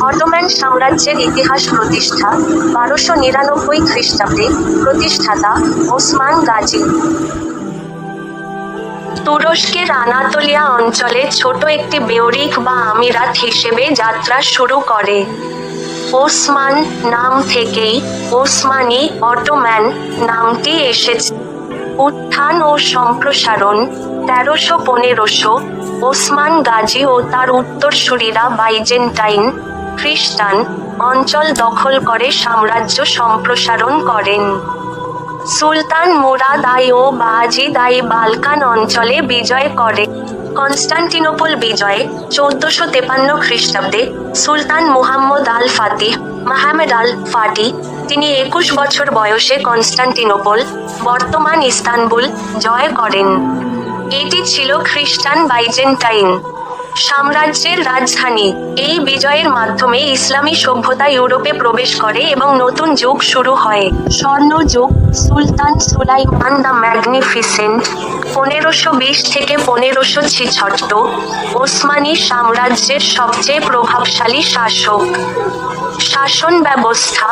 Ottoman সাম্রাজ্যের ইতিহাস প্রতিষ্ঠা বারোশো নিরানব্বই খ্রিস্টাব্দে প্রতিষ্ঠাতা ওসমান গাজী। তুরস্কের আনাতোলিয়া অঞ্চলে ছোট একটি বেওরিক বা আমিরাত হিসেবে যাত্রা শুরু করে। ওসমান নাম থেকেই ওসমানী অটোম্যান নামটি এসেছে। উত্থান ও সম্প্রসারণ তেরোশো পনেরোশো ওসমান গাজী ও তার উত্তরসূরিরা বাইজেন্টাইন খ্রিস্টান অঞ্চল দখল করে সাম্রাজ্য সম্প্রসারণ করেন। সুলতান মুরাদ আই ও আই বালকান অঞ্চলে বিজয় করে। কনস্টান্টিনোপল বিজয়ে চৌদ্দশো তেপান্ন খ্রিস্টাব্দে সুলতান মুহাম্মদ আল ফাতিহ মাহমেদ আল ফাটি তিনি একুশ বছর বয়সে কনস্টান্টিনোপল, বর্তমান ইস্তানবুল জয় করেন। এটি ছিল খ্রিস্টান বাইজেন্টাইন। সাম্রাজ্যের রাজধানী। এই বিজয়ের মাধ্যমে ইসলামী সভ্যতা ইউরোপে প্রবেশ করে এবং নতুন যুগ শুরু হয়। স্বর্ণ যুগ, সুলতান সুলাইমান দ্য ম্যাগনিফিসেন্ট, পনেরোশো বিশ থেকে পনেরোশো ছিছট্ট ওসমানী সাম্রাজ্যের সবচেয়ে প্রভাবশালী শাসক। শাসন ব্যবস্থা,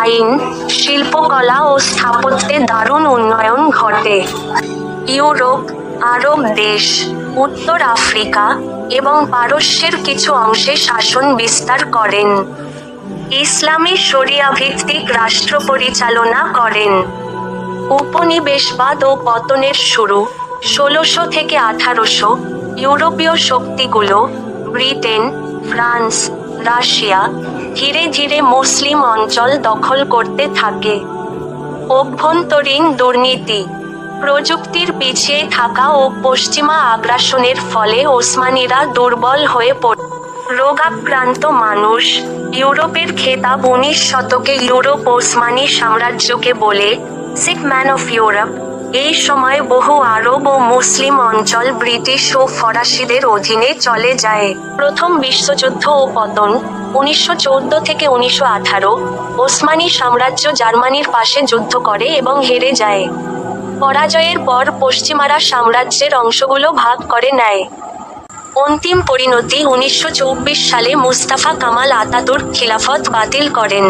আইন, শিল্পকলা ও স্থাপত্যে দারুণ উন্নয়ন ঘটে। ইউরোপ আরব দেশ, উত্তর আফ্রিকা এবং পারস্যের কিছু অংশে শাসন বিস্তার করেন। ইসলামী শরিয়া ভিত্তিক রাষ্ট্র পরিচালনা করেন। উপনিবেশবাদ ও পতনের শুরু ষোলোশো থেকে আঠারোশো ইউরোপীয় শক্তিগুলো ব্রিটেন, ফ্রান্স, রাশিয়া ধীরে ধীরে মুসলিম অঞ্চল দখল করতে থাকে। অভ্যন্তরীণ দুর্নীতি প্রযুক্তির পিছিয়ে থাকা ও পশ্চিমা আগ্রাসনের ফলে ওসমানীরা দুর্বল হয়ে পড়ে রোগাক্রান্ত মানুষ। ইউরোপের খেতাব উনিশ শতকে ইউরোপ ওসমানী সাম্রাজ্যকে বলে সিক ম্যান অফ ইউরোপ এই সময় বহু আরব ও মুসলিম অঞ্চল ব্রিটিশ ও ফরাসিদের অধীনে চলে যায়। প্রথম বিশ্বযুদ্ধ ও পতন উনিশশো চৌদ্দ থেকে উনিশশো আঠারো। ওসমানী সাম্রাজ্য জার্মানির পাশে যুদ্ধ করে এবং হেরে যায়। পরাজয়ের পর পশ্চিমারা সাম্রাজ্যের অংশগুলো ভাগ করে নেয়। অন্তিম পরিণতি উনিশশো চব্বিশ সালে মুস্তাফা কামাল আতাতুর্ক খিলাফত বাতিল করেন।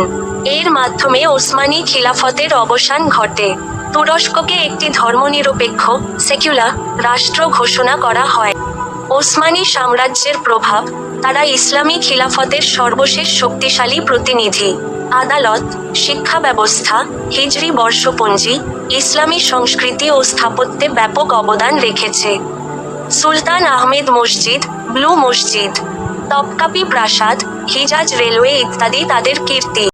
এর মাধ্যমে ওসমানী খিলাফতের অবসান ঘটে। তুরস্ককে একটি ধর্মনিরপেক্ষ সেকুলার রাষ্ট্র ঘোষণা করা হয়। ওসমানী সাম্রাজ্যের প্রভাব তারা ইসলামী খিলাফতের সর্বশেষ শক্তিশালী প্রতিনিধি। আদালত, শিক্ষা ব্যবস্থা, হিজরি বর্ষপঞ্জি, ইসলামী সংস্কৃতি ও স্থাপত্যে ব্যাপক অবদান রেখেছে। সুলতান আহমেদ মসজিদ, ব্লু মসজিদ, তপকাপি প্রাসাদ, হিজাজ রেলওয়ে ইত্যাদি তাদের কীর্তি।